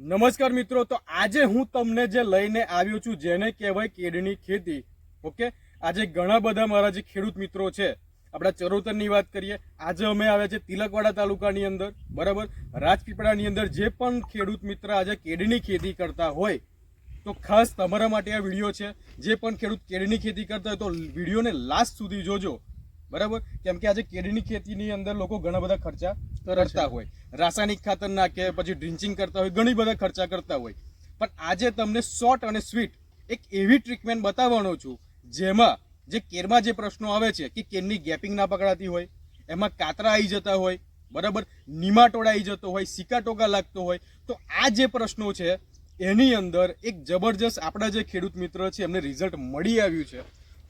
નમસ્કાર મિત્રો, તો આજે હું તમને જે લઈને આવ્યો છું, જેને કહેવાય કેળની ખેતી, ઓકે? આજે ઘણા બધા મારા જે ખેડૂત મિત્રો છે, આપણા ચરોતરની વાત કરીએ, આજે અમે આવ્યા છે તિલકવાડા તાલુકાની અંદર, બરાબર? રાજપીપળાની અંદર જે પણ ખેડૂત મિત્ર આજે કેળની ખેતી કરતા હોય, તો ખાસ તમારા માટે આ વીડિયો છે. જે પણ ખેડૂત કેળની ખેતી કરતા હોય, તો વિડીયોને લાસ્ટ સુધી જોજો. બરાબર? કેમ કે આજે કેરીની ખેતીની અંદર લોકો ઘણા બધા ખર્ચા કરતા હોય. રાસાયણિક ખાતર નાખે પછી ડ્રિંચિંગ કરતા હોય ઘણી બધા ખર્ચા કરતા હોય. પણ આજે તમને શોર્ટ અને સ્વીટ એક એવી ટ્રીટમેન્ટ બતાવવાનો છું જેમાં જે કેરમાં જે પ્રશ્નો આવે છે કે કેરની ગેપિંગ ના પકડાતી હોય એમાં કાતરા આવી જતા હોય બરાબર? નિમાટોડ આવી જતો હોય સિકાટોકા લાગતો હોય તો આ જે પ્રશ્નો છે એની અંદર એક જબરજસ્ત આપણા જે ખેડૂત મિત્ર છે એમને રિઝલ્ટ મળી આવ્યું છે.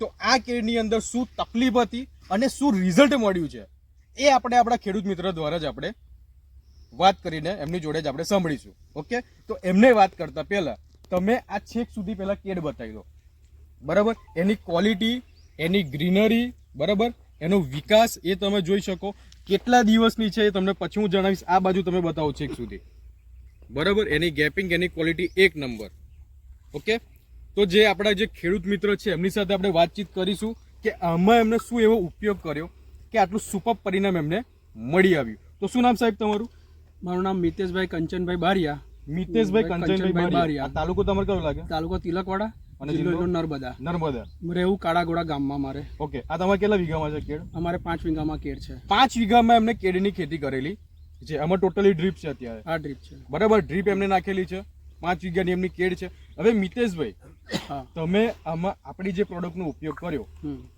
તો આ કેળની અંદર શું તકલીફ હતી અને શું રિઝલ્ટ મળ્યું છે? એ આપણે આપણા ખેડૂત મિત્ર દ્વારા જ આપણે વાત કરીને એમની જોડે જ આપણે સાંભળીશું. ઓકે? તો એમને વાત કરતા પહેલા તમે આ છેક સુધી પહેલા કેડ બતાવી દો. બરાબર? એની ક્વોલિટી એની ગ્રીનરી બરાબર? એનો વિકાસ એ તમે જોઈ શકો. કેટલા દિવસની છે એ તમને પછી હું જણાવીશ. આ બાજુ તમે બતાવો છેક સુધી. બરાબર? એની ગેપિંગ એની ક્વોલિટી એક નંબર. ઓકે? તો જે આપણા જે ખેડૂત મિત્ર છે એમની સાથે આપણે વાતચીત કરીશું કે આમાં એમને શું એવો ઉપયોગ કર્યો કે આટલું સુપર પરિણામ એમને મળી આવ્યું. તો શું નામ સાહેબ તમારું? મારું નામ મિતેશભાઈ કંચનભાઈ બારિયા. મિતેશભાઈ કંચનભાઈ બારિયા. તાલુકો તમારે કયો લાગે? તાલુકો તિલકવાડા અને જિલ્લો? નર્મદા. નર્મદા. રહેવું કાળાગોડા ગામમાં મારે. ઓકે આ તમારે કેટલા વીઘામાં છે કેળ? અમારે પાંચ વીઘામાં કેળ છે. પાંચ વીઘામાં એમને કેળની ખેતી કરેલી છે. આમાં ટોટલી ડ્રીપ છે અત્યારે. આ ડ્રીપ છે. બરાબર ડ્રીપ એમને નાખેલી છે. પાંચ વીઘાની એમની કેળ છે. હવે મિતેશભાઈ તમે આમાં આપણી જે પ્રોડક્ટનો ઉપયોગ કર્યો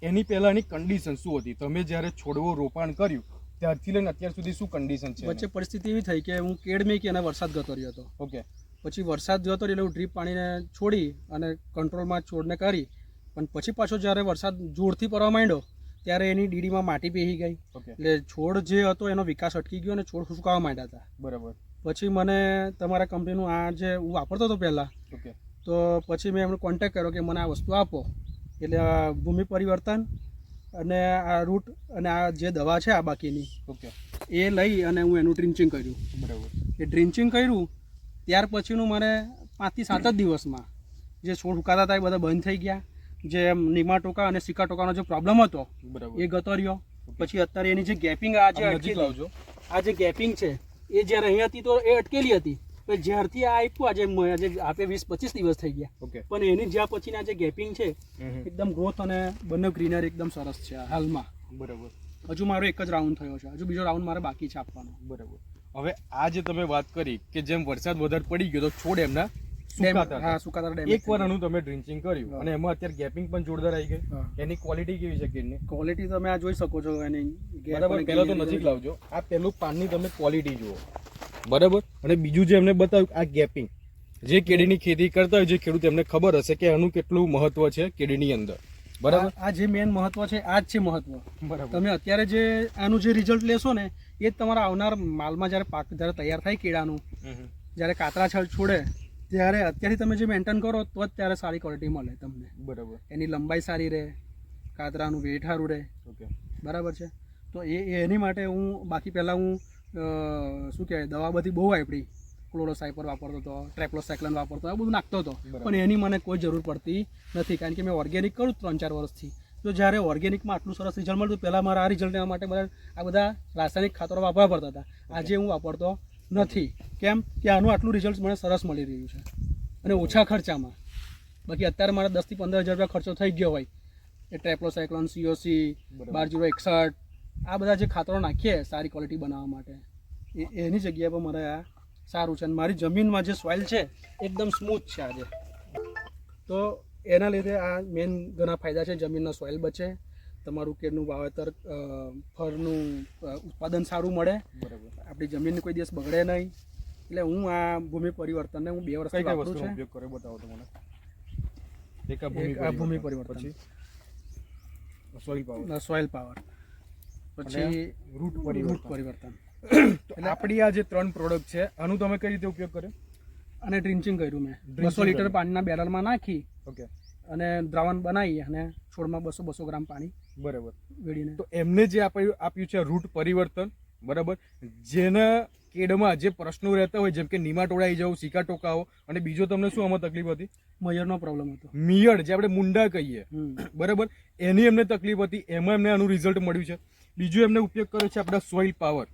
એની પહેલાની કન્ડિશન શું હતી? તમે જ્યારે છોડવો રોપાણ કર્યું ત્યારથી લઈને અત્યાર સુધી શું કન્ડિશન છે વચ્ચે પરિસ્થિતિ એવી થઈ કે હું કેડ મેં કે અને વરસાદ ગતો રહ્યો હતો. ઓકે. પછી વરસાદ ગયો રહ્યો એટલે હું ડ્રીપ પાણીને છોડી અને કંટ્રોલમાં છોડને કરી. પણ પછી પાછો જ્યારે વરસાદ જોરથી પડવા માંડ્યો ત્યારે એની ડીડીમાં માટી પેહી ગઈ. એટલે છોડ જે હતો એનો વિકાસ અટકી ગયો અને છોડ સુકાવા માંડ્યા હતા. બરાબર. પછી મને તમારા કંપનીનું આ જે હું વાપરતો હતો પહેલાં ઓકે. તો પછી મેં એમનો કોન્ટેક કર્યો કે મને આ વસ્તુ આપો. એટલે આ ભૂમિ પરિવર્તન અને આ રૂટ અને આ જે દવા છે આ બાકીની ઓકે. એ લઈ અને હું એનું ડ્રિન્ચિંગ કર્યું. બરાબર. એ ડ્રિન્ચિંગ કર્યું ત્યાર પછીનું મને પાંચથી સાત જ દિવસમાં જે છોડ ઉકાતા હતા એ બધા બંધ થઈ ગયા. જે નિમાટોકા અને સિક્કા ટોકાનો જે પ્રોબ્લેમ હતો બરાબર. એ ગતો રહ્યો પછી અત્યારે એની જે ગેપિંગ આ જે લાવજો આ જે ગેપિંગ છે એ જ્યારે અહીં હતી તો એ અટકેલી હતી. પણ જ્યારથી આ આપ્યું. આજે આજે આપે વીસ પચીસ દિવસ થઈ ગયા. પણ એની જ્યાં પછીના જે ગેપિંગ છે એકદમ ગ્રોથ અને બંને ગ્રીનર એકદમ સરસ છે હાલમાં. બરાબર. હજુ મારો એક જ રાઉન્ડ થયો છે. હજુ બીજો રાઉન્ડ મારે બાકી છે આપવાનો. બરાબર. હવે આ જે તમે વાત કરી કે જેમ વરસાદ વધારે પડી ગયો તો છોડ એમના સુકાતા ડેમ- હા સુકાતા ડેમેજ એક તમે ડ્રિન્ચિંગ કર્યું અને એમાં અત્યારે ગેપિંગ પણ જોરદાર આવી ગઈ. એની ક્વોલિટી કેવી છે કેળની ક્વોલિટી તમે આ જોઈ શકો છો એની બરાબર પહેલા તો નજીક લાવજો. આ પહેલું પાનની તમે ક્વોલિટી જુઓ. બરાબર? અને બીજું જે એમને બતાવ્યું આ ગેપિંગ. જે કેળીની ખેતી કરતા હોય જે ખેડૂત એમને ખબર હશે કે આનું કેટલું મહત્વ છે કેળીની અંદર. બરાબર? આ- જે મેન મહત્વ છે આ જ છે મહત્વ. બરાબર. તમે અત્યારે જે આનું જે રિઝલ્ટ લેશો ને એ જ તમારા આવનાર માલમાં જ્યારે પાક જ્યારે તૈયાર થાય કેળાનું જ્યારે કાતરા છળ છોડે ત્યારે અત્યારથી તમે જે મેન્ટેન કરો તો જ ત્યારે સારી ક્વોલિટી મળે તમને. બરાબર. એની લંબાઈ સારી રહે કાતરાનું વેટ સારું રહે. ઓકે. બરાબર છે? તો એ એની માટે હું બાકી પહેલાં હું શું કહેવાય દવા બધી બહુ આપણી ક્લોરોસાઇપર વાપરતો હતો ટ્રેપ્લોસાયક્લન વાપરતો આ બધું નાખતો હતો. પણ એની મને કોઈ જરૂર પડતી નથી કારણ કે મેં ઓર્ગેનિક કરું ત્રણ ચાર વર્ષથી. તો જ્યારે ઓર્ગેનિકમાં આટલું સરસ રિઝલ્ટ મળતું પહેલાં મારા આ રિઝલ્ટ લેવા માટે બધા આ બધા રાસાયણિક ખાતરો વાપરવા પડતા હતા. આજે હું વાપરતો નથી. કેમ કે આનું આટલું રિઝલ્ટ મને સરસ મળી રહ્યું છે. અને ઓછા ખર્ચામાં. બાકી અત્યારે મારા દસથી પંદર હજાર રૂપિયા ખર્ચો થઈ ગયો હોય. એ ટ્રેપ્લોસાયક્લોન સીઓસી. બાર જીરો એકસઠ આ બધા જે ખાતરો નાખીએ સારી ક્વોલિટી બનાવવા માટે એ એની જગ્યાએ પર મારે આ સારું છે. અને મારી જમીનમાં જે સોઇલ છે એકદમ સ્મૂથ છે આજે. તો એના લીધે આ મેન ઘણા ફાયદા છે જમીનનો સોઇલ બચે તમારું કેળનું વાવેતર ફળનું ઉત્પાદન સારું મળે. બરાબર. આપણી જમીન કોઈ દિવસ બગડે નહીં. એટલે હું આ ભૂમિ પરિવર્તનને હું બે વર્ષ વાપરું છું. ઉપયોગ કર્યો બતાવો તો મને? એક આ ભૂમિ પરિવર્તન. પછી? સોઇલ પાવર સોઇલ પાવર પછી રૂટ રૂટ પરિવર્તન. એટલે આપણી આ જે ત્રણ પ્રોડક્ટ છે આનું તમે કઈ રીતે ઉપયોગ કર્યો? અને ડ્રિન્ચિંગ કર્યું મેં. બસો લીટર પાણીના બેરલમાં નાખી ઓકે અને દ્રાવણ બનાવી અને છોડમાં બસો બસો ગ્રામ પાણી બરાબર. વેડીને તો એમને જે આપ્યું આપ્યું છે રૂટ પરિવર્તન બરાબર? જેના કેડમાં જે પ્રશ્નો રહેતા હોય જેમ કે નિમાટોડા આવી જવું સિકા ટોકાઓ અને બીજો તમને શું આમાં તકલીફ હતી? મયરનો પ્રોબ્લેમ હતો. મિયડ જે આપણે મુંડા કહીએ. બરાબર? એની એમને તકલીફ હતી એમાં એમને આનું રિઝલ્ટ મળ્યું છે. બીજું એમને ઉપયોગ કર્યો છે આપણા સોઇલ પાવર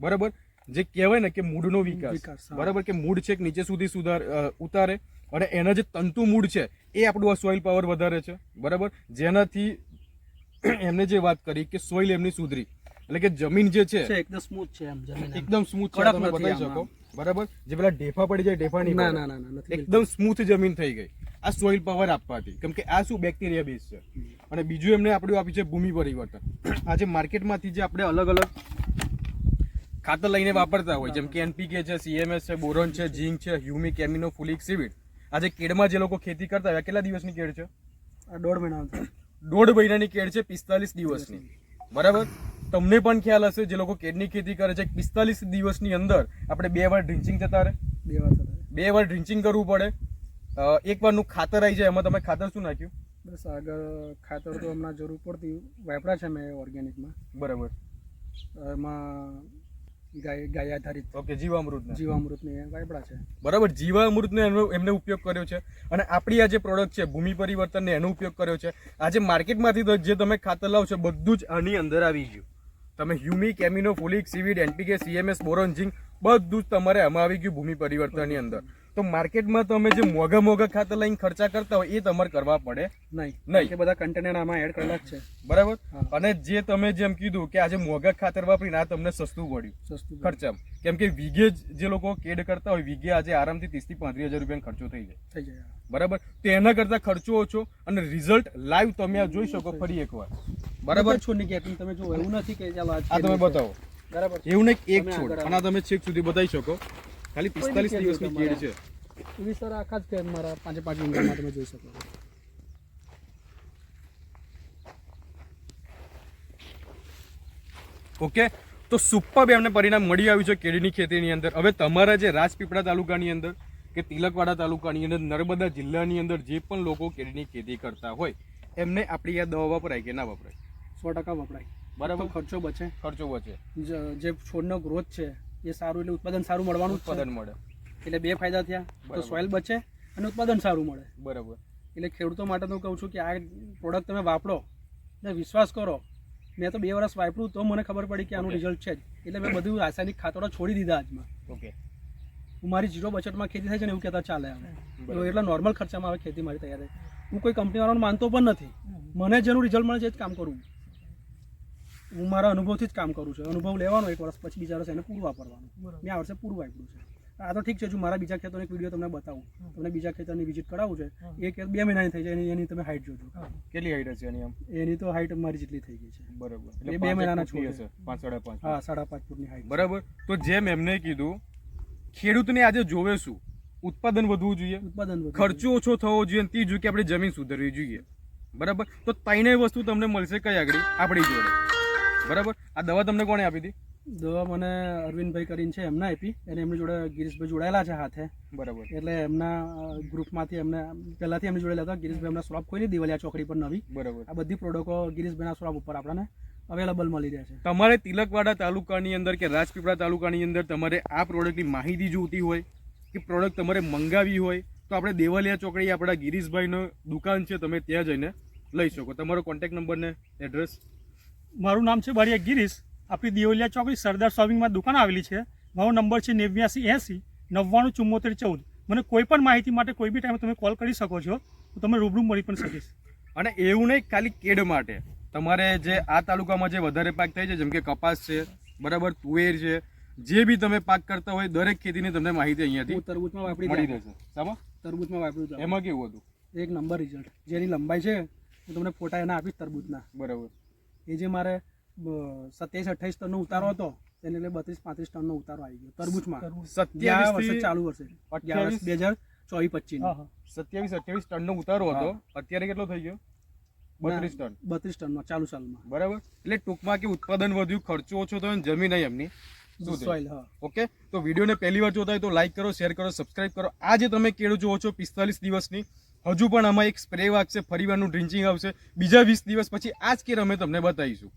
બરાબર? જે કહેવાય ને કે મૂળનો વિકાસ. બરાબર? કે મૂળ છે કે નીચે સુધી સુધાર ઉતારે અને એના જે તંતુ મૂળ છે એ આપણું આ સોઇલ પાવર વધારે છે. બરાબર? જેનાથી એમને જે વાત કરી કે સોઇલ એમની સુધરી. એટલે કે જમીન જે છે એકદમ સ્મૂથ છે. એકદમ સ્મૂથ છે તમે બતાવી શકો. બરાબર? જે પેલા ઢેફા પડી જાય ઢેફા ના ના ના ના એકદમ સ્મૂથ જમીન થઈ ગઈ. આ સોઇલ પાવર આપવાથી. કેમ કે આ શું બેક્ટેરિયા બેઝ છે? અને બીજું એમને આપણું આપ્યું છે ભૂમિ પરિવર્તન. આજે માર્કેટમાંથી જે આપણે અલગ અલગ ખાતર લઈને વાપરતા હોય જેમ કે એનપીકે છે સીએમએસ છે બોરોન છે ઝીંક છે હ્યુમિક એમિનો ફુલિક સિવિડ આજે કેળમાં જે લોકો ખેતી કરતા હોય કેટલા દિવસની કેળ છે? આ દોઢ મહિના દોઢ મહિનાની કેળ છે પિસ્તાલીસ દિવસની. બરાબર? તમને પણ ખ્યાલ હશે જે લોકો કેડની ખેતી કરે છે પિસ્તાલીસ દિવસની અંદર આપણે બે વાર ડ્રિન્ચિંગ થતા રહે. બે વાર થતા બે વાર ડ્રિંચિંગ કરવું પડે. એક વારનું ખાતર આવી જાય એમાં તમે ખાતર શું નાખ્યું? બસ આગળ ખાતર તો હમણાં જરૂર પડતી. વાપરા છે મેં ઓર્ગેનિકમાં બરાબર. એમાં ગાય ગાય આધારિત ઓકે જીવામૃત જીવામૃતની વાપરા છે. બરાબર જીવામૃતનો એનો એમને ઉપયોગ કર્યો છે અને આપણી આ જે પ્રોડક્ટ છે ભૂમિ પરિવર્તનને એનો ઉપયોગ કર્યો છે. આજે માર્કેટમાંથી જે તમે ખાતર લાવો છો બધું જ આની અંદર આવી ગયું. તમે humic amino folic seaweed NPK CMS boron zinc બધું જ તમારે આમાં આવી ગયું ભૂમિ પરિવર્તનની અંદર. તો માર્કેટમાં તમે જે મોંઘા મોંઘા ખાતર લઈને ખર્ચા કરતા હોય એ તમારે કરવા પડે. નહીં. નહીં. બધા કન્ટેનર આમાં એડ કરેલા છે. બરાબર? અને જે તમે જેમ કીધું કે આજે મોંઘા ખાતર વાપરીને આ તમને સસ્તું પડ્યું. સસ્તું ખર્ચામાં. કેમ કે વીઘે જ લોકો કેડ કરતા હોય વીઘે આજે આરામથી ત્રીસથી પાંત્રીસ હજાર રૂપિયાનો ખર્ચો થઈ જાય. થઈ જાય બરાબર? તો એના કરતા ખર્ચો ઓછો અને રિઝલ્ટ લાઈવ તમે આ જોઈ શકો ફરી એકવાર. બરાબર? છોડની ગેપિંગ તમે જો એવું નથી કે ચાલો આ તમે બતાવો. બરાબર. એવું નહીં એક છોડ. અને તમે છેક સુધી બતાવી શકો. ખાલી પિસ્તાલીસ દિવસની. કેડ છે. એવી સર આખા જ કેમ મારા પાંચે પાંચ વીંગામાં તમે જોઈ શકો. ઓકે? તો સુપર એમને પરિણામ મળી આવ્યું છે કેળીની ખેતીની અંદર. હવે તમારા જે રાજપીપળા તાલુકાની અંદર કે તિલકવાડા તાલુકાની અંદર નર્મદા જિલ્લાની અંદર જે પણ લોકો કેળીની ખેતી કરતા હોય એમને આપણી આ દવા વપરાય કે ના વપરાય? સો ટકા વપરાય. બરાબર? ખર્ચો બચે. ખર્ચો બચે. જે છોડનો ગ્રોથ છે એ સારું એટલે ઉત્પાદન સારું મળવાનું ઉત્પાદન મળે. એટલે બે ફાયદા થયા. તો સોઇલ બચે અને ઉત્પાદન સારું મળે. બરાબર. એટલે ખેડૂતો માટે તો કહું છું કે આ પ્રોડક્ટ તમે વાપરો ને વિશ્વાસ કરો. મેં તો બે વર્ષ વાપર્યું તો મને ખબર પડી કે આનું રિઝલ્ટ છે જ. એટલે મેં બધું રાસાયણિક ખાતરો છોડી દીધા આજમાં. ઓકે હું મારી જીરો બચતમાં ખેતી થાય છે ને એવું કહેતા ચાલે હવે એટલે તો એટલા નોર્મલ ખર્ચામાં આવે ખેતી મારી તૈયાર થાય. હું કોઈ કંપનીવાળાને માનતો પણ નથી. મને જેનું રિઝલ્ટ મળે છે એ જ કામ કરું. હું મારા અનુભવથી જ કામ કરું છું. અનુભવ લેવાનો એક વર્ષ પછી બીજા વર્ષ એને પૂરું વાપરવાનું. મેં આ વર્ષે પૂરું વાપર્યું છે. આ તો ઠીક છે જો મારા બીજા ખેતરનો એક વીડિયો તમને બતાવું. તમને બીજા ખેતરની વિઝિટ કરાવું છે. એ ખેત બે મહિનાની થઈ જાય એની એની તમે હાઈટ જોજો. કેટલી હાઈટ હશે એની આમ? એની તો હાઈટ મારી જેટલી થઈ ગઈ છે. બરાબર. એટલે બે મહિનાના છોડ. છે. હશે. પાંચ સાડા પાંચ હા સાડા પાંચ ફૂટની હાઈટ બરાબર. તો જેમ એમને કીધું ખેડૂતને આજે જોવે શું ઉત્પાદન વધવું જોઈએ. ઉત્પાદન ખર્ચો ઓછો થવો જોઈએ અને ત્રીજું કે આપણે જમીન સુધરવી જોઈએ. બરાબર? તો ત્રણેય વસ્તુ તમને મળશે કઈ આગળ? આપણી જોડે. બરાબર? આ દવા તમને કોણે આપી હતી? દવા મને અરવિંદભાઈ કરીને છે એમને આપી. અને એમની જોડે ગિરીશભાઈ જોડાયેલા છે હાથે. બરાબર. એટલે એમના ગ્રુપમાંથી એમને પહેલાથી એમની જોડે હતા. ગિરીશભાઈ એમના શોપ ખોલી દિવાલિયા ચોકડી પર નવી. બરાબર. આ બધી પ્રોડક્ટો ગિરીશભાઈના શોપ ઉપર આપણને અવેલેબલ મળી રહ્યા છે. તમારે તિલકવાડા તાલુકાની અંદર કે રાજપીપળા તાલુકાની અંદર તમારે આ પ્રોડક્ટની માહિતી જોઈતી હોય કે પ્રોડક્ટ તમારે મંગાવી હોય તો આપણે દેવાલિયા ચોકડી આપણા ગિરીશભાઈનો દુકાન છે તમે ત્યાં જઈને લઈ શકો. તમારો કોન્ટેક્ટ નંબર ને એડ્રેસ મારું નામ છે બરિયા ગિરીશ. આપણી દિયોલિયા ચોકડી સરદાર શોપિંગમાં દુકાન આવેલી છે. મારો નંબર છે નેવ્યાસી એંસી નવ્વાણું ચુમ્મોતેર ચૌદ. મને કોઈ પણ માહિતી માટે કોઈ બી ટાઈમે તમે કોલ કરી શકો છો હું તમને રૂબરૂ મળી પણ શકીશ. અને એવું નહીં ખાલી કેડ માટે. તમારે જે આ તાલુકામાં જે વધારે પાક થાય છે જેમ કે કપાસ છે બરાબર તુવેર છે જે બી તમે પાક કરતા હોય દરેક ખેતીની તમને માહિતી અહીંયાથી તરબૂચમાં વાપરી મળી. રહેશે. સામા તરબૂચમાં વાપર્યું એમાં કેવું હતું? એક નંબર રિઝલ્ટ જેની લંબાઈ છે હું તમને ફોટા એના આપીશ તરબૂચના. બરાબર. એ જે મારે સત્યાવીસ અઠ્યાવીસ ટનનો ઉતારો હતો તેને એટલે બત્રીસ પાંત્રીસ ટનનો ઉતારો આવી ગયો તરબૂચમાં. સત્યાવીસ વર્ષે ચાલુ વર્ષે અઠ્યાવીસ. બે હજાર ચોવીસ પચીસ સત્યાવીસ અઠ્યાવીસ ટનનો ઉતારો હતો. અત્યારે કેટલો થઈ ગયો? બત્રીસ ટન. બત્રીસ ટનમાં ચાલુ સાલમાં. બરાબર? એટલે ટૂંકમાં કે ઉત્પાદન વધ્યું ખર્ચો ઓછો થયો જમીન અહીં એમની. ઓકે? તો વિડીયોને પહેલી વાર જોતા હોય તો લાઈક કરો શેર કરો સબસ્ક્રાઇબ કરો. આજે તમે કેળું જોવો છો પિસ્તાલીસ દિવસની. હજુ પણ આમાં એક સ્પ્રે વાગશે ફરીવારનું ડ્રિંચિંગ આવશે. બીજા વીસ દિવસ પછી આ જ કેર અમે તમને બતાવીશું.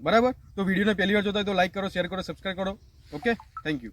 બરાબર? તો વિડીયોને પહેલી વાર જોતા હોય તો લાઈક કરો શેર કરો સબસ્ક્રાઈબ કરો. Okay thank you